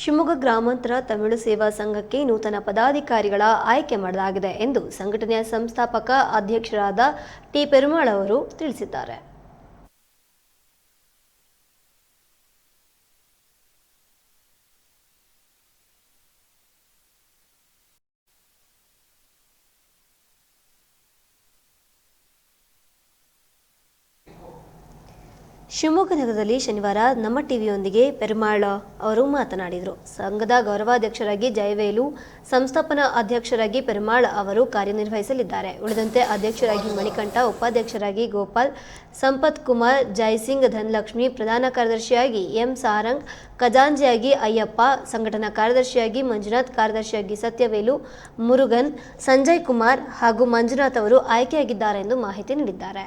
ಶಿವಮೊಗ್ಗ ಗ್ರಾಮಾಂತರ ತಮಿಳು ಸೇವಾ ಸಂಘಕ್ಕೆ ನೂತನ ಪದಾಧಿಕಾರಿಗಳ ಆಯ್ಕೆ ಮಾಡಲಾಗಿದೆ ಎಂದು ಸಂಘಟನೆಯ ಸಂಸ್ಥಾಪಕ ಅಧ್ಯಕ್ಷರಾದ ಟಿ. ಪೆರುಮಾಳ್ ಅವರು ತಿಳಿಸಿದ್ದಾರೆ. ಶಿವಮೊಗ್ಗ ನಗರದಲ್ಲಿ ಶನಿವಾರ ನಮ್ಮ ಟಿವಿಯೊಂದಿಗೆ ಪೆರುಮಾಳ ಅವರು ಮಾತನಾಡಿದರು. ಸಂಘದ ಗೌರವಾಧ್ಯಕ್ಷರಾಗಿ ಜಯವೇಲು, ಸಂಸ್ಥಾಪನಾ ಅಧ್ಯಕ್ಷರಾಗಿ ಪೆರುಮಾಳ ಅವರು ಕಾರ್ಯನಿರ್ವಹಿಸಲಿದ್ದಾರೆ. ಉಳಿದಂತೆ ಅಧ್ಯಕ್ಷರಾಗಿ ಮಣಿಕಂಠ, ಉಪಾಧ್ಯಕ್ಷರಾಗಿ ಗೋಪಾಲ್, ಸಂಪತ್ ಕುಮಾರ್ ಜಯಸಿಂಗ್ ಧನಲಕ್ಷ್ಮಿ, ಪ್ರಧಾನ ಕಾರ್ಯದರ್ಶಿಯಾಗಿ ಎಂ ಸಾರಂಗ್ ಖಜಾಂಜಿಯಾಗಿ ಅಯ್ಯಪ್ಪ, ಸಂಘಟನಾ ಕಾರ್ಯದರ್ಶಿಯಾಗಿ ಮಂಜುನಾಥ್, ಕಾರ್ಯದರ್ಶಿಯಾಗಿ ಸತ್ಯವೇಲು, ಮುರುಗನ್, ಸಂಜಯ್ ಕುಮಾರ್ ಹಾಗೂ ಮಂಜುನಾಥ್ ಅವರು ಆಯ್ಕೆಯಾಗಿದ್ದಾರೆ ಎಂದು ಮಾಹಿತಿ ನೀಡಿದ್ದಾರೆ.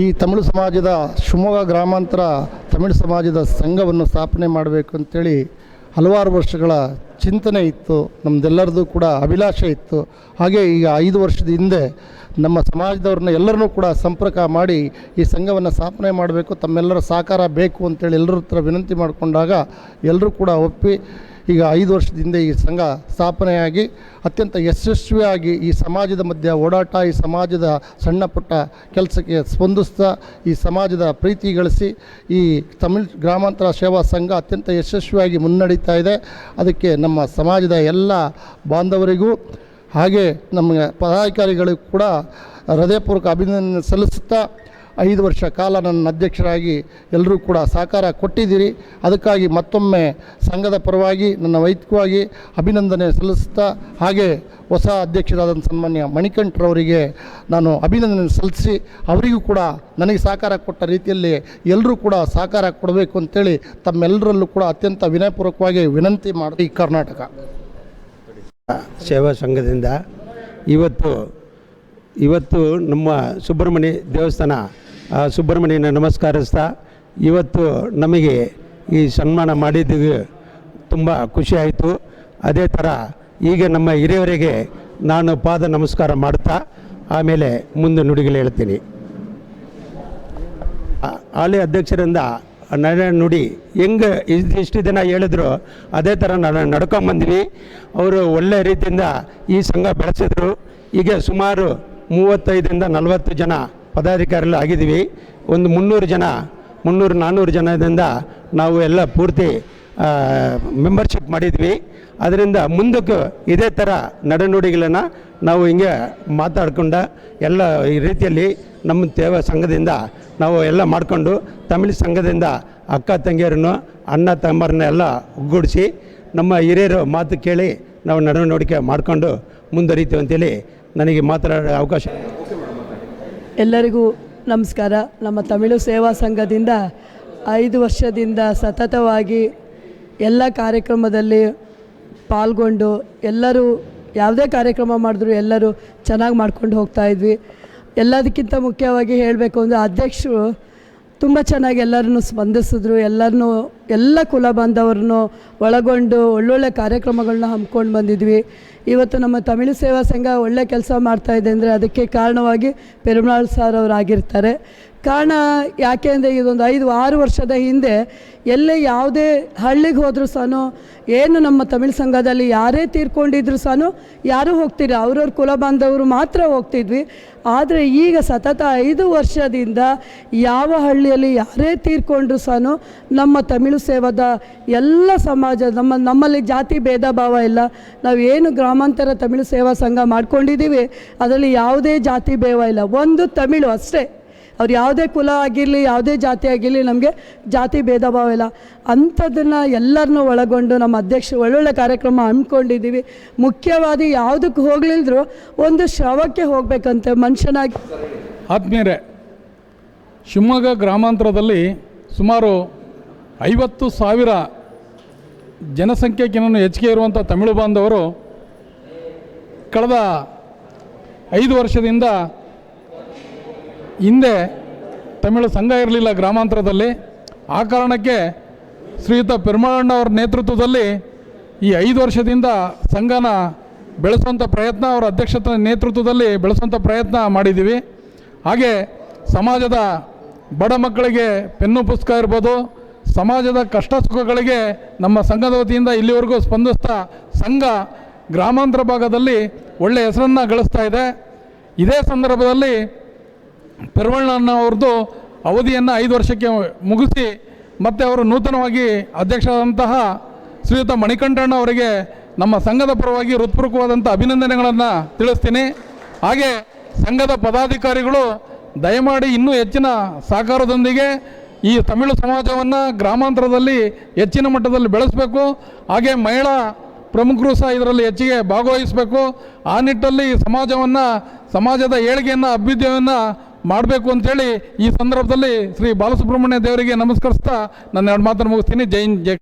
ಈ ತಮಿಳು ಸಮಾಜದ ಶಿವಮೊಗ್ಗ ಗ್ರಾಮಾಂತರ ತಮಿಳು ಸಮಾಜದ ಸಂಘವನ್ನು ಸ್ಥಾಪನೆ ಮಾಡಬೇಕು ಅಂತೇಳಿ ಹಲವಾರು ವರ್ಷಗಳ ಚಿಂತನೆ ಇತ್ತು. ನಮ್ಮದೆಲ್ಲರದ್ದು ಕೂಡ ಅಭಿಲಾಷೆ ಇತ್ತು. ಹಾಗೆ ಈಗ ಐದು ವರ್ಷದ ಹಿಂದೆ ನಮ್ಮ ಸಮಾಜದವ್ರನ್ನ ಎಲ್ಲರನ್ನೂ ಕೂಡ ಸಂಪರ್ಕ ಮಾಡಿ ಈ ಸಂಘವನ್ನು ಸ್ಥಾಪನೆ ಮಾಡಬೇಕು, ತಮ್ಮೆಲ್ಲರ ಸಹಕಾರ ಬೇಕು ಅಂತೇಳಿ ಎಲ್ಲರ ಹತ್ರ ವಿನಂತಿ ಮಾಡಿಕೊಂಡಾಗ ಎಲ್ಲರೂ ಕೂಡ ಒಪ್ಪಿ ಈಗ ಐದು ವರ್ಷದಿಂದ ಈ ಸಂಘ ಸ್ಥಾಪನೆಯಾಗಿ ಅತ್ಯಂತ ಯಶಸ್ವಿಯಾಗಿ ಈ ಸಮಾಜದ ಮಧ್ಯೆ ಓಡಾಟ, ಈ ಸಮಾಜದ ಸಣ್ಣ ಪುಟ್ಟ ಕೆಲಸಕ್ಕೆ ಸ್ಪಂದಿಸ್ತಾ, ಈ ಸಮಾಜದ ಪ್ರೀತಿ ಗಳಿಸಿ ಈ ತಮಿಳ್ ಗ್ರಾಮಾಂತರ ಸೇವಾ ಸಂಘ ಅತ್ಯಂತ ಯಶಸ್ವಿಯಾಗಿ ಮುನ್ನಡೀತಾ ಇದೆ. ಅದಕ್ಕೆ ನಮ್ಮ ಸಮಾಜದ ಎಲ್ಲ ಬಾಂಧವರಿಗೂ ಹಾಗೆ ನಮ್ಮ ಪದಾಧಿಕಾರಿಗಳಿಗೂ ಕೂಡ ಹೃದಯಪೂರ್ವಕ ಅಭಿನಂದನೆ ಸಲ್ಲಿಸುತ್ತಾ ಐದು ವರ್ಷ ಕಾಲ ನನ್ನ ಅಧ್ಯಕ್ಷರಾಗಿ ಎಲ್ಲರೂ ಕೂಡ ಸಹಕಾರ ಕೊಟ್ಟಿದ್ದೀರಿ. ಅದಕ್ಕಾಗಿ ಮತ್ತೊಮ್ಮೆ ಸಂಘದ ಪರವಾಗಿ ನನ್ನ ವೈಯಕ್ತಿಕವಾಗಿ ಅಭಿನಂದನೆ ಸಲ್ಲಿಸ್ತಾ ಹಾಗೆ ಹೊಸ ಅಧ್ಯಕ್ಷರಾದಂಥ ಸನ್ಮಾನ್ಯ ಮಣಿಕಂಠರವರಿಗೆ ನಾನು ಅಭಿನಂದನೆ ಸಲ್ಲಿಸಿ ಅವರಿಗೂ ಕೂಡ ನನಗೆ ಸಹಕಾರ ಕೊಟ್ಟ ರೀತಿಯಲ್ಲಿ ಎಲ್ಲರೂ ಕೂಡ ಸಹಕಾರ ಕೊಡಬೇಕು ಅಂತೇಳಿ ತಮ್ಮೆಲ್ಲರಲ್ಲೂ ಕೂಡ ಅತ್ಯಂತ ವಿನಯಪೂರ್ವಕವಾಗಿ ವಿನಂತಿ ಮಾಡಿ ಕರ್ನಾಟಕ. ಸೇವಾ ಸಂಘದಿಂದ ಇವತ್ತು ಇವತ್ತು ನಮ್ಮ ಸುಬ್ರಹ್ಮಣ್ಯ ದೇವಸ್ಥಾನ ಸುಬ್ರಹ್ಮಣ್ಯನ ನಮಸ್ಕರಿಸ್ತಾ ಇವತ್ತು ನಮಗೆ ಈ ಸನ್ಮಾನ ಮಾಡಿದ್ದು ತುಂಬ ಖುಷಿ ಆಯಿತು. ಅದೇ ಥರ ಈಗ ನಮ್ಮ ಹಿರಿಯವರಿಗೆ ನಾನು ಪಾದ ನಮಸ್ಕಾರ ಮಾಡ್ತಾ ಆಮೇಲೆ ಮುಂದೆ ನುಡಿಗಳು ಹೇಳ್ತೀನಿ. ಹಾಲಿ ಅಧ್ಯಕ್ಷರಿಂದ ನನ್ನ ನುಡಿ ಹೆಂಗೆ ಇಷ್ಟು ದಿನ ಹೇಳಿದ್ರು, ಅದೇ ಥರ ನಾನು ನಡ್ಕೊಂಬಂದ್ವಿ ಅವರು ಒಳ್ಳೆ ರೀತಿಯಿಂದ ಈ ಸಂಘ ಬೆಳೆಸಿದ್ರು. ಈಗ ಸುಮಾರು ಮೂವತ್ತೈದರಿಂದ ನಲವತ್ತು ಜನ ಪದಾಧಿಕಾರಿಗಳು ಆಗಿದ್ದೀವಿ. ಒಂದು ಮುನ್ನೂರು ಜನ, ಮುನ್ನೂರು, ನಾನ್ನೂರು ಜನದಿಂದ ನಾವು ಎಲ್ಲ ಪೂರ್ತಿ ಮೆಂಬರ್ಶಿಪ್ ಮಾಡಿದ್ವಿ ಅದರಿಂದ ಮುಂದಕ್ಕೆ ಇದೇ ಥರ ನಡೆನುಡಿಗಳನ್ನು ನಾವು ಹಿಂಗೆ ಮಾತಾಡ್ಕೊಂಡ ಎಲ್ಲ ಈ ರೀತಿಯಲ್ಲಿ ನಮ್ಮ ದೇವ ಸಂಘದಿಂದ ನಾವು ಎಲ್ಲ ಮಾಡಿಕೊಂಡು ತಮಿಳು ಸಂಘದಿಂದ ಅಕ್ಕ ತಂಗಿಯರನ್ನು, ಅಣ್ಣ ತಮ್ಮರನ್ನ ಎಲ್ಲ ಒಗ್ಗೂಡಿಸಿ ನಮ್ಮ ಹಿರಿಯರು ಮಾತು ಕೇಳಿ ನಾವು ನಡವಳಿಕೆ ಮಾಡಿಕೊಂಡು ಮುಂದುವರಿತೀವಿ ಅಂತೇಳಿ ನನಗೆ ಮಾತನಾಡೋ ಅವಕಾಶ. ಎಲ್ಲರಿಗೂ ನಮಸ್ಕಾರ. ನಮ್ಮ ತಮಿಳು ಸೇವಾ ಸಂಘದಿಂದ ಐದು ವರ್ಷದಿಂದ ಸತತವಾಗಿ ಎಲ್ಲ ಕಾರ್ಯಕ್ರಮದಲ್ಲಿ ಪಾಲ್ಗೊಂಡು ಎಲ್ಲರೂ ಯಾವುದೇ ಕಾರ್ಯಕ್ರಮ ಮಾಡಿದ್ರು ಎಲ್ಲರೂ ಚೆನ್ನಾಗಿ ಮಾಡ್ಕೊಂಡು ಹೋಗ್ತಾ ಇದ್ವಿ. ಎಲ್ಲದಕ್ಕಿಂತ ಮುಖ್ಯವಾಗಿ ಹೇಳಬೇಕು ಅಂದರೆ ಅಧ್ಯಕ್ಷರು ತುಂಬ ಚೆನ್ನಾಗಿ ಎಲ್ಲರನ್ನು ಸ್ಪಂದಿಸಿದ್ರು, ಎಲ್ಲರನ್ನೂ, ಎಲ್ಲ ಕುಲ ಬಾಂಧವ್ರನ್ನೂ ಒಳಗೊಂಡು ಒಳ್ಳೊಳ್ಳೆ ಕಾರ್ಯಕ್ರಮಗಳನ್ನ ಹಮ್ಮಿಕೊಂಡು ಬಂದಿದ್ವಿ. ಇವತ್ತು ನಮ್ಮ ತಮಿಳು ಸೇವಾ ಸಂಘ ಒಳ್ಳೆ ಕೆಲಸ ಮಾಡ್ತಾ ಇದೆ ಅಂದರೆ ಅದಕ್ಕೆ ಕಾರಣವಾಗಿ ಪೆರುಮಾಳ್ ಸರ್ ಅವರಾಗಿರ್ತಾರೆ ಕಾರಣ ಯಾಕೆ ಅಂದರೆ ಇದೊಂದು ಐದು, ಆರು ವರ್ಷದ ಹಿಂದೆ ಎಲ್ಲೇ ಯಾವುದೇ ಹಳ್ಳಿಗೆ ಹೋದರೂ ಸಹ ಏನು ನಮ್ಮ ತಮಿಳು ಸಂಘದಲ್ಲಿ ಯಾರೇ ತೀರ್ಕೊಂಡಿದ್ರು ಸಹ ಯಾರೂ ಹೋಗ್ತಿಲ್ಲ. ಅವ್ರವ್ರ ಕುಲ ಬಾಂಧವರು ಮಾತ್ರ ಹೋಗ್ತಿದ್ವಿ. ಆದರೆ ಈಗ ಸತತ ಐದು ವರ್ಷದಿಂದ ಯಾವ ಹಳ್ಳಿಯಲ್ಲಿ ಯಾರೇ ತೀರ್ಕೊಂಡ್ರು ಸಹ ನಮ್ಮ ತಮಿಳು ಸೇವಾದ ಎಲ್ಲ ಸಮಾಜ, ನಮ್ಮ, ನಮ್ಮಲ್ಲಿ ಜಾತಿ ಭೇದ ಭಾವ ಇಲ್ಲ. ನಾವು ಏನು ಗ್ರಾಮಾಂತರ ತಮಿಳು ಸೇವಾ ಸಂಘ ಮಾಡ್ಕೊಂಡಿದ್ದೀವಿ, ಅದರಲ್ಲಿ ಯಾವುದೇ ಜಾತಿ ಭೇವ ಇಲ್ಲ. ಒಂದು ತಮಿಳು ಅಷ್ಟೇ. ಅವ್ರು ಯಾವುದೇ ಕುಲ ಆಗಿರಲಿ, ಯಾವುದೇ ಜಾತಿ ಆಗಿರಲಿ, ನಮಗೆ ಜಾತಿ ಭೇದ ಭಾವ ಇಲ್ಲ. ಅಂಥದ್ದನ್ನು ಎಲ್ಲರನ್ನೂ ಒಳಗೊಂಡು ನಮ್ಮ ಅಧ್ಯಕ್ಷ ಒಳ್ಳೊಳ್ಳೆ ಕಾರ್ಯಕ್ರಮ ಹಮ್ಮಿಕೊಂಡಿದ್ದೀವಿ. ಮುಖ್ಯವಾಗಿ ಯಾವುದಕ್ಕೆ ಹೋಗ್ಲಿಲ್ದ್ರು ಒಂದು ಶ್ರವಕ್ಕೆ ಹೋಗಬೇಕಂತೆ ಮನುಷ್ಯನಾಗಿ. ಆತ್ಮೀಯರೇ, ಶಿವಮೊಗ್ಗ ಗ್ರಾಮಾಂತರದಲ್ಲಿ ಸುಮಾರು ಐವತ್ತು ಸಾವಿರ ಜನಸಂಖ್ಯೆಗಿನ್ನೂ ಹೆಚ್ಚಿಗೆ ಇರುವಂಥ ತಮಿಳು ಬಾಂಧವರು ಕಳೆದ ಐದು ವರ್ಷದಿಂದ ಹಿಂದೆ ತಮಿಳು ಸಂಘ ಇರಲಿಲ್ಲ ಗ್ರಾಮಾಂತರದಲ್ಲಿ. ಆ ಕಾರಣಕ್ಕೆ ಶ್ರೀಯುತ ಪೆರುಮಾಳಣ್ಣ ಅವರ ನೇತೃತ್ವದಲ್ಲಿ ಈ ಐದು ವರ್ಷದಿಂದ ಸಂಘನ ಬೆಳೆಸುವಂಥ ಪ್ರಯತ್ನ, ಅವರ ಅಧ್ಯಕ್ಷತೆ ನೇತೃತ್ವದಲ್ಲಿ ಬೆಳೆಸುವಂಥ ಪ್ರಯತ್ನ ಮಾಡಿದ್ದೀವಿ ಹಾಗೆ ಸಮಾಜದ ಬಡ ಮಕ್ಕಳಿಗೆ ಪೆನ್ನು ಪುಸ್ತಕ ಇರ್ಬೋದು, ಸಮಾಜದ ಕಷ್ಟ ಸುಖಗಳಿಗೆ ನಮ್ಮ ಸಂಘದ ವತಿಯಿಂದ ಇಲ್ಲಿವರೆಗೂ ಸ್ಪಂದಿಸ್ತಾ ಸಂಘ ಗ್ರಾಮಾಂತರ ಭಾಗದಲ್ಲಿ ಒಳ್ಳೆಯ ಹೆಸರನ್ನು ಗಳಿಸ್ತಾ ಇದೆ. ಇದೇ ಸಂದರ್ಭದಲ್ಲಿ ಅವ್ರದ್ದು ಅವಧಿಯನ್ನು ಐದು ವರ್ಷಕ್ಕೆ ಮುಗಿಸಿ ಮತ್ತು ಅವರು ನೂತನವಾಗಿ ಅಧ್ಯಕ್ಷರಾದಂತಹ ಶ್ರೀಯುತ ಮಣಿಕಂಠಣ್ಣ ಅವರಿಗೆ ನಮ್ಮ ಸಂಘದ ಪರವಾಗಿ ಹೃತ್ಪೂರ್ವಕವಾದಂಥ ಅಭಿನಂದನೆಗಳನ್ನು ತಿಳಿಸ್ತೀನಿ. ಹಾಗೆ ಸಂಘದ ಪದಾಧಿಕಾರಿಗಳು ದಯಮಾಡಿ ಇನ್ನೂ ಹೆಚ್ಚಿನ ಸಹಕಾರದೊಂದಿಗೆ ಈ ತಮಿಳು ಸಮಾಜವನ್ನು ಗ್ರಾಮಾಂತರದಲ್ಲಿ ಹೆಚ್ಚಿನ ಮಟ್ಟದಲ್ಲಿ ಬೆಳೆಸಬೇಕು. ಹಾಗೆ ಮಹಿಳಾ ಪ್ರಮುಖರು ಸಹ ಇದರಲ್ಲಿ ಹೆಚ್ಚಿಗೆ ಭಾಗವಹಿಸಬೇಕು. ಆ ನಿಟ್ಟಲ್ಲಿ ಸಮಾಜವನ್ನು, ಸಮಾಜದ ಏಳಿಗೆಯನ್ನು ಅಭ್ಯುದಯವನ್ನು ಮಾಡಬೇಕು ಅಂತೇಳಿ ಈ ಸಂದರ್ಭದಲ್ಲಿ ಶ್ರೀ ಬಾಲಸುಬ್ರಹ್ಮಣ್ಯ ದೇವರಿಗೆ ನಮಸ್ಕರಿಸ್ತಾ ನನ್ನ ಎರಡು ಮಾತನ್ನು ಮುಗಿಸ್ತೀನಿ. ಜೈನ್ ಜೈ